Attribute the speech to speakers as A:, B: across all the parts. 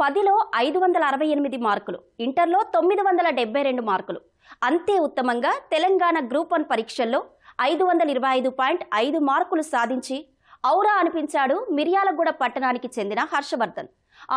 A: పదిలో ఐదు వందల అరవై ఎనిమిది మార్కులు ఇంటర్లో తొమ్మిది వందల డెబ్బై రెండు మార్కులు. అంతే ఉత్తమంగా తెలంగాణ గ్రూప్ వన్ పరీక్షల్లో ఐదు వందల ఇరవై ఐదు పాయింట్ ఐదు మార్కులు సాధించి ఔరా అనిపించాడు మిర్యాలగూడ పట్టణానికి చెందిన హర్షవర్ధన్.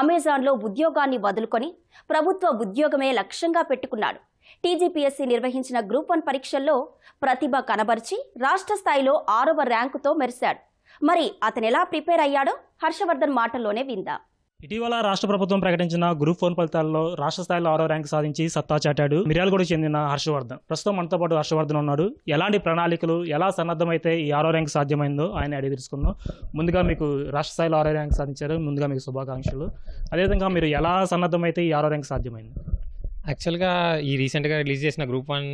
A: అమెజాన్లో ఉద్యోగాన్ని వదులుకొని ప్రభుత్వ ఉద్యోగమే లక్ష్యంగా పెట్టుకున్నాడు. టీజీపీఎస్సీ నిర్వహించిన గ్రూప్ వన్ పరీక్షల్లో ప్రతిభ కనబరిచి రాష్ట్ర స్థాయిలో ఆరవ ర్యాంకుతో మెరిశాడు. మరి అతను ఎలా ప్రిపేర్ అయ్యాడో హర్షవర్ధన్ మాటల్లోనే విందాం.
B: ఇటీవల రాష్ట్ర ప్రభుత్వం ప్రకటించిన గ్రూప్ ఫోన్ ఫలితాల్లో రాష్ట్ర స్థాయిలో ఆరో ర్యాంక్ సాధించి సత్తా చాటాడు మిర్యాలగూడ చెందిన హర్షవర్ధన్. ప్రస్తుతం మనతో పాటు హర్షవర్ధన్ ఉన్నాడు. ఎలాంటి ప్రణాళికలు ఎలా సన్నద్ధమైతే ఈ ఆరో ర్యాంక్ సాధ్యమైందో ఆయన అడిగి తెలుసుకుందాం. ముందుగా మీకు రాష్ట్ర స్థాయిలో ఆరో ర్యాంక్ సాధించారు. ముందుగా మీకు శుభాకాంక్షలు. అదేవిధంగా మీరు ఎలా సన్నద్ధమైతే ఈ ఆరో ర్యాంక్ సాధ్యమైంది?
C: యాక్చువల్గా ఈ రీసెంట్గా రిలీజ్ చేసిన గ్రూప్ వన్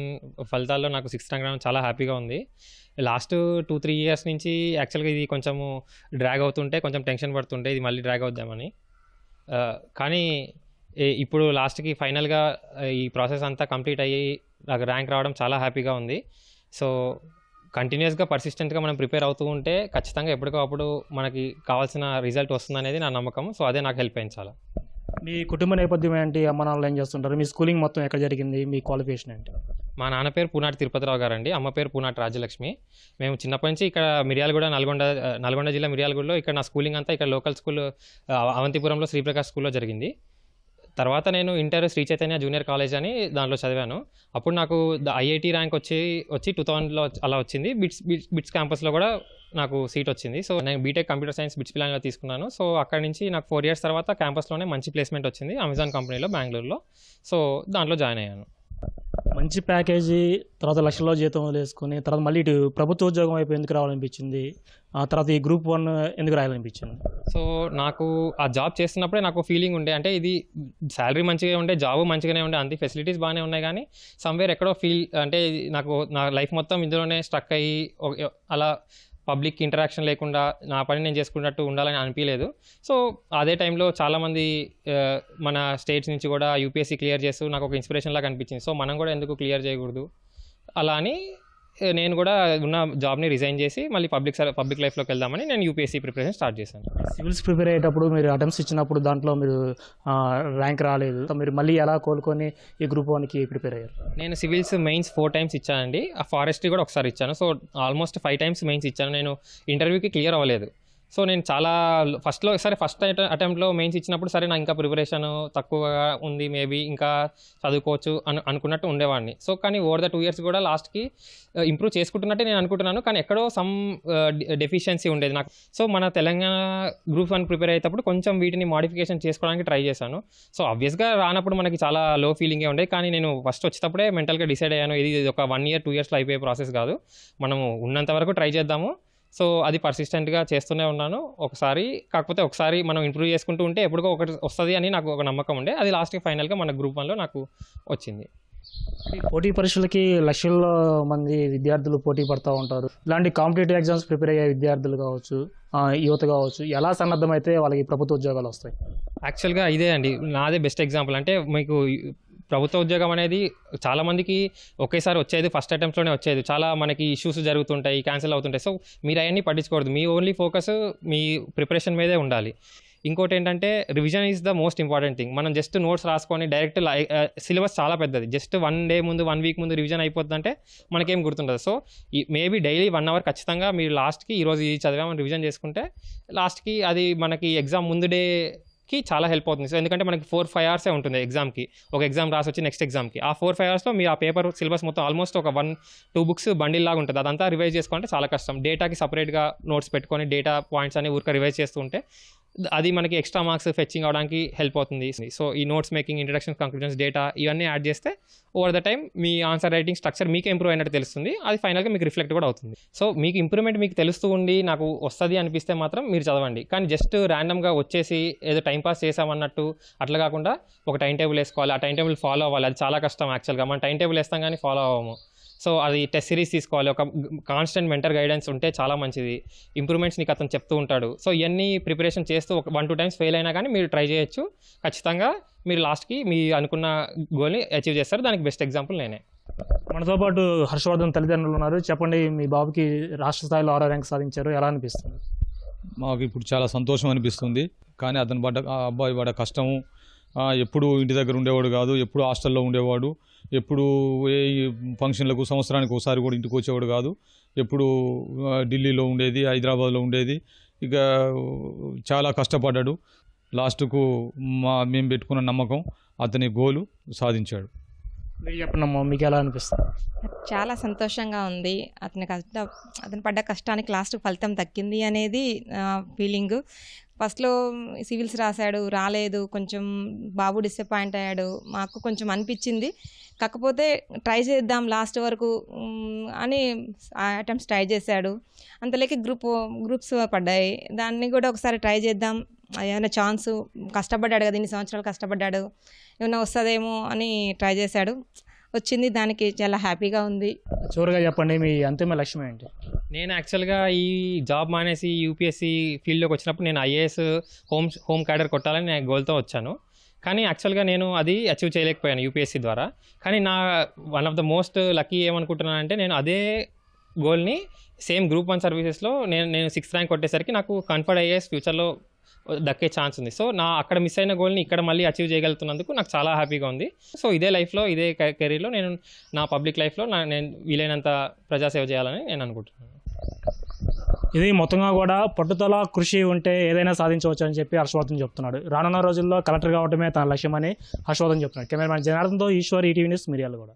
C: ఫలితాల్లో నాకు సిక్స్త్ ర్యాంక్ రావడం చాలా హ్యాపీగా ఉంది. లాస్ట్ టూ త్రీ ఇయర్స్ నుంచి యాక్చువల్గా ఇది కొంచెము డ్రాగ్ అవుతుంటే కొంచెం టెన్షన్ పడుతుంటే ఇది మళ్ళీ డ్రాగ్ అవుద్దామని. కానీ ఇప్పుడు లాస్ట్కి ఫైనల్గా ఈ ప్రాసెస్ అంతా కంప్లీట్ అయ్యి నాకు ర్యాంక్ రావడం చాలా హ్యాపీగా ఉంది. సో కంటిన్యూస్గా పర్సిస్టెంట్గా మనం ప్రిపేర్ అవుతూ ఉంటే ఖచ్చితంగా ఎప్పటికో అప్పుడు మనకి కావాల్సిన రిజల్ట్ వస్తుందనేది నా నమ్మకం. సో అదే నాకు హెల్ప్ అయింది చాలా.
B: మీ కుటుంబ నేపథ్యం ఏంటి? అమ్మ నాన్నలు ఏం చేస్తుంటారు? మీ స్కూలింగ్ మొత్తం ఎక్కడ జరిగింది? మీ క్వాలిఫికేషన్ ఏంటి?
C: మా నాన్న పేరు పూనాటి తిరుపతిరావు గారు అండి అమ్మ పేరు పూనాటి రాజలక్ష్మి. మేము చిన్నప్పటి నుంచి ఇక్కడ మిర్యాలగూడ నల్గొండ నల్గొండ జిల్లా మిర్యాలగూడలో ఇక్కడ నా స్కూలింగ్ అంతా ఇక్కడ లోకల్ స్కూల్ అవంతిపురంలో శ్రీప్రకాష్ స్కూల్లో జరిగింది. తర్వాత నేను inter Sri Chaitanya junior college అని దాంట్లో చదివాను. అప్పుడు నాకు ఐఐటి ర్యాంక్ వచ్చి వచ్చి టూ థౌజండ్లో అలా వచ్చింది. బిట్స్ బిట్స్ బిట్స్ క్యాంపస్లో కూడా నాకు సీట్ వచ్చింది. సో నేను బీటెక్ కంప్యూటర్ సైన్స్ బిట్స్ ప్లాన్లో తీసుకున్నాను. సో అక్కడ నుంచి నాకు ఫోర్ ఇయర్స్ తర్వాత క్యాంపస్లోనే మంచి ప్లేస్మెంట్ వచ్చింది అమెజాన్ కంపెనీలో బెంగళూరులో. సో దాంట్లో జాయిన్ అయ్యాను.
B: మంచి ప్యాకేజీ తర్వాత లక్షల్లో జీతం వేసుకుని తర్వాత మళ్ళీ ఇటు ప్రభుత్వ ఉద్యోగం వైపు ఎందుకు రావాలనిపించింది? ఆ తర్వాత ఈ గ్రూప్ వన్ ఎందుకు రాయాలనిపించింది?
C: సో నాకు ఆ జాబ్ చేస్తున్నప్పుడే నాకు ఫీలింగ్ ఉండే. అంటే ఇది శాలరీ మంచిగా ఉండే జాబ్ మంచిగానే ఉండే అంత ఫెసిలిటీస్ బాగానే ఉన్నాయి కానీ సమ్వేర్ ఎక్కడో ఫీల్ అంటే ఇది నాకు నా లైఫ్ మొత్తం ఇందులోనే స్ట్రక్ అయ్యి అలా పబ్లిక్ ఇంటరాక్షన్ లేకుండా నా పని నేను చేసుకున్నట్టు ఉండాలని అనిపించలేదు. సో అదే టైంలో చాలామంది మన స్టేట్స్ నుంచి కూడా యూపీఎస్సీ క్లియర్ చేస్తూ నాకు ఒక ఇన్స్పిరేషన్ లాగా అనిపించింది. సో మనం కూడా ఎందుకు క్లియర్ చేయకూడదు? అలా అని నేను కూడా ఉన్న జాబ్ని రిజైన్ చేసి మళ్ళీ పబ్లిక్ పబ్లిక్ లైఫ్లోకి వెళ్దామని నేను యూపీఎస్సీ ప్రిపరేషన్ స్టార్ట్ చేశాను.
B: సివిల్స్ ప్రిపేర్ అయ్యేటప్పుడు మీరు అటెంప్ట్స్ ఇచ్చినప్పుడు దాంట్లో మీరు ర్యాంక్ రాలేదు. మీరు మళ్ళీ ఎలా కోలుకొని ఈ గ్రూప్ వన్కి ప్రిపేర్ అయ్యారు?
C: నేను సివిల్స్ మెయిన్స్ ఫోర్ టైమ్స్ ఇచ్చానండి. ఆ ఫారెస్ట్రీ కూడా ఒకసారి ఇచ్చాను. So almost five times mains ఇచ్చాను. నేను ఇంటర్వ్యూకి క్లియర్ అవ్వలేదు. సో నేను చాలా ఫస్ట్లో సరే ఫస్ట్ అటెంప్ట్లో మెయిన్స్ ఇచ్చినప్పుడు సరే నా ఇంకా ప్రిపరేషన్ తక్కువగా ఉంది మేబీ ఇంకా చదువుకోవచ్చు అను అనుకున్నట్టు ఉండేవాడిని. సో కానీ ఓవర్ ద టూ ఇయర్స్ కూడా లాస్ట్కి ఇంప్రూవ్ చేసుకుంటున్నట్టే నేను అనుకుంటున్నాను. కానీ ఎక్కడో సమ్ డెఫిషియన్సీ ఉండేది నాకు. సో మన తెలంగాణ గ్రూప్ వన్ ప్రిపేర్ అయ్యేటప్పుడు కొంచెం వీటిని మాడిఫికేషన్ చేసుకోవడానికి ట్రై చేశాను. సో ఆబ్వియస్గా రానప్పుడు మనకి చాలా లో ఫీలింగే ఉండే కానీ నేను ఫస్ట్ వచ్చేటప్పుడే మెంటల్గా డిసైడ్ అయ్యాను. ఇది ఇది ఒక వన్ ఇయర్ టూ ఇయర్స్లో అయిపోయే ప్రాసెస్ కాదు. మనము ఉన్నంత వరకు ట్రై చేద్దాము. సో అది పర్సిస్టెంట్గా చేస్తూనే ఉన్నాను. ఒకసారి కాకపోతే ఒకసారి మనం ఇంప్రూవ్ చేసుకుంటూ ఉంటే ఎప్పుడుకో ఒకటి వస్తుంది అని నాకు ఒక నమ్మకం ఉండే. అది లాస్ట్కి ఫైనల్గా మన గ్రూప్ వన్లో నాకు వచ్చింది.
B: పోటీ పరీక్షలకి లక్షల్లో మంది విద్యార్థులు పోటీ పడుతూ ఉంటారు. ఇలాంటి కాంపిటేటివ్ ఎగ్జామ్స్ ప్రిపేర్ అయ్యే విద్యార్థులు కావచ్చు యువత కావచ్చు ఎలా సన్నద్ధమైతే వాళ్ళకి ప్రభుత్వ ఉద్యోగాలు వస్తాయి?
C: యాక్చువల్గా ఇదే అండి. నాదే బెస్ట్ ఎగ్జాంపుల్. అంటే మీకు ప్రభుత్వ ఉద్యోగం అనేది చాలా మందికి ఒకేసారి వచ్చేది ఫస్ట్ అటెంప్ట్లోనే వచ్చేది. చాలా మనకి ఇష్యూస్ జరుగుతుంటాయి క్యాన్సిల్ అవుతుంటాయి. సో మీరు అవన్నీ పట్టించుకోవద్దు. మీ ఓన్లీ ఫోకస్ మీ ప్రిపరేషన్ మీదే ఉండాలి. ఇంకోటి ఏంటంటే revision is the most important thing మనం జస్ట్ నోట్స్ రాసుకొని డైరెక్ట్ సిలబస్ చాలా పెద్దది. జస్ట్ వన్ డే ముందు వన్ వీక్ ముందు రివిజన్ అయిపోతుందంటే మనకేం గుర్తుండదు. సో ఈ మేబీ డైలీ వన్ అవర్ ఖచ్చితంగా మీరు లాస్ట్కి ఈరోజు ఇది చదివామని రివిజన్ చేసుకుంటే లాస్ట్కి అది మనకి ఎగ్జామ్ ముందు డే కి చాలా హెల్ప్ అవుతుంది. సో ఎందుకంటే మనకి ఫోర్ ఫైవ్ అవర్సే ఉంటుంది ఎగ్జామ్కి ఒక ఎగ్జామ్ రాసి వచ్చి నెక్స్ట్ ఎగ్జామ్కి ఆ ఫోర్ ఫైవ్ అవర్స్లో మీ ఆ పేపర్ సిలబస్ మొత్తం ఆల్మోస్ట్ ఒక వన్ టూ బుక్స్ బండిల్ లాగా ఉంటుంది. అదంతా రివైజ్ చేసుకుంటే చాలా కష్టం. డేటాకి సపరేట్గా నోట్స్ పెట్టుకొని డేటా పాయింట్స్ అన్ని ఊరికే రివైజ్ చేస్తుంటే అది మనకి ఎక్స్ట్రా మార్క్స్ ఫెచ్చింగ్ అవడానికి హెల్ప్ అవుతుంది. సో ఈ notes making introduction conclusions data ఇవన్నీ యాడ్ చేస్తే ఓవర్ ద టైం మీ ఆన్సర్ రైటింగ్ స్ట్రక్చర్ మీకు ఇంప్రూవ్ అయినట్టు తెలుస్తుంది. అది ఫైనల్గా మీకు రిఫ్లెక్ట్ కూడా అవుతుంది. సో మీకు ఇంప్రూవ్మెంట్ మీకు తెలుస్తూ ఉండి నాకు వస్తుంది అనిపిస్తే మాత్రం మీరు చదవండి. కానీ జస్ట్ ర్యాండమ్గా వచ్చేసి ఏదో టైం పాస్ చేసామన్నట్టు అట్లా కాకుండా ఒక టైం టేబుల్ వేసుకోవాలి. ఆ టైం టేబుల్ ఫాలో అవ్వాలి. అది చాలా కష్టం యాక్చువల్గా మనం టైం టేబుల్ వేస్తాం కానీ ఫాలో అవ్వము. సో అది టెస్ట్ సిరీస్ తీసుకోవాలి. ఒక కాన్స్టెంట్ మెంటర్ గైడెన్స్ ఉంటే చాలా మంచిది. ఇంప్రూవ్మెంట్స్ నీకు అతను చెప్తూ ఉంటాడు. సో ఇవన్నీ ప్రిపరేషన్ చేస్తూ ఒక వన్ టూ టైమ్స్ ఫెయిల్ అయినా కానీ మీరు ట్రై చేయొచ్చు. ఖచ్చితంగా మీరు లాస్ట్కి మీ అనుకున్న గోల్ని అచీవ్ చేస్తారు. దానికి బెస్ట్ ఎగ్జాంపుల్ నేనే.
B: మనతో పాటు హర్షవర్ధన్ తల్లిదండ్రులు ఉన్నారు. చెప్పండి మీ బాబుకి రాష్ట్ర స్థాయిలో ఆరో ర్యాంక్ సాధించారు. ఎలా అనిపిస్తుంది?
D: మాకు ఇప్పుడు చాలా సంతోషం అనిపిస్తుంది. కానీ అతను పడ్డ ఆ అబ్బాయి పడ్డ కష్టము ఎప్పుడు ఇంటి దగ్గర ఉండేవాడు కాదు ఎప్పుడు హాస్టల్లో ఉండేవాడు ఎప్పుడు ఏ ఫంక్షన్లకు సంవత్సరానికి ఒకసారి కూడా ఇంటికి వచ్చేవాడు కాదు ఎప్పుడు ఢిల్లీలో ఉండేది హైదరాబాద్లో ఉండేది ఇక చాలా కష్టపడ్డాడు. లాస్ట్కు మా మేము పెట్టుకున్న నమ్మకం అతని గోలు సాధించాడు.
B: మీరు మీకు ఎలా అనిపిస్తుంది?
E: చాలా సంతోషంగా ఉంది. అతని కష్ట అతను పడ్డ కష్టానికి లాస్ట్ ఫలితం దక్కింది అనేది ఫీలింగ్ ఫస్ట్లో సివిల్స్ రాశాడు రాలేదు కొంచెం బాబు డిసప్పాయింట్ అయ్యాడు మాకు కొంచెం అనిపించింది. కాకపోతే ట్రై చేద్దాం లాస్ట్ వరకు అని అటెంప్ట్స్ ట్రై చేశాడు. అంతలోకి గ్రూప్ గ్రూప్స్ పడ్డాయి. దాన్ని కూడా ఒకసారి ట్రై చేద్దాం. ఏమైనా ఛాన్స్ కష్టపడ్డాడు కదా ఇన్ని సంవత్సరాలు కష్టపడ్డాడు ఏమైనా వస్తుందేమో అని ట్రై చేశాడు. వచ్చింది దానికి చాలా హ్యాపీగా ఉంది.
B: చివరిగా చెప్పండి మీ అంతిమ లక్ష్యం ఏంటి?
C: నేను యాక్చువల్గా ఈ జాబ్ మానేసి యూపీఎస్సీ ఫీల్డ్లోకి వచ్చినప్పుడు నేను ఐఏఎస్ హోమ్ హోమ్ క్యాడర్ కొట్టాలని నేను గోల్తో వచ్చాను. కానీ యాక్చువల్గా నేను అది అచీవ్ చేయలేకపోయాను యూపీఎస్సీ ద్వారా. కానీ నా one of the most lucky ఏమనుకుంటున్నాను అంటే నేను అదే గోల్ని సేమ్ గ్రూప్ వన్ సర్వీసెస్లో నేను నేను సిక్స్త్ ర్యాంక్ కొట్టేసరికి నాకు కన్ఫర్డ్ ఐఏఎస్ ఫ్యూచర్లో దక్కే ఛాన్స్ ఉంది. సో నా అక్కడ మిస్ అయిన గోల్ని ఇక్కడ మళ్ళీ అచీవ్ చేయగలుగుతున్నందుకు నాకు చాలా హ్యాపీగా ఉంది. సో ఇదే లైఫ్లో ఇదే కెరీర్లో నేను నా పబ్లిక్ లైఫ్లో నా నేను వీలైనంత ప్రజాసేవ చేయాలని నేను అనుకుంటున్నాను.
B: ఇది మొత్తంగా కూడా పట్టుదల కృషి ఉంటే ఏదైనా సాధించవచ్చు అని చెప్పి హర్షవర్ధన్ చెప్తున్నాడు. రానున్న రోజుల్లో కలెక్టర్ కావడమే తన లక్ష్యమని హర్షవర్ధన్ చెప్తున్నాడు. కెమెరామెన్ జనార్దన్తో ఈశ్వర్ ఈటీవీ న్యూస్ మిరియాలు కూడా.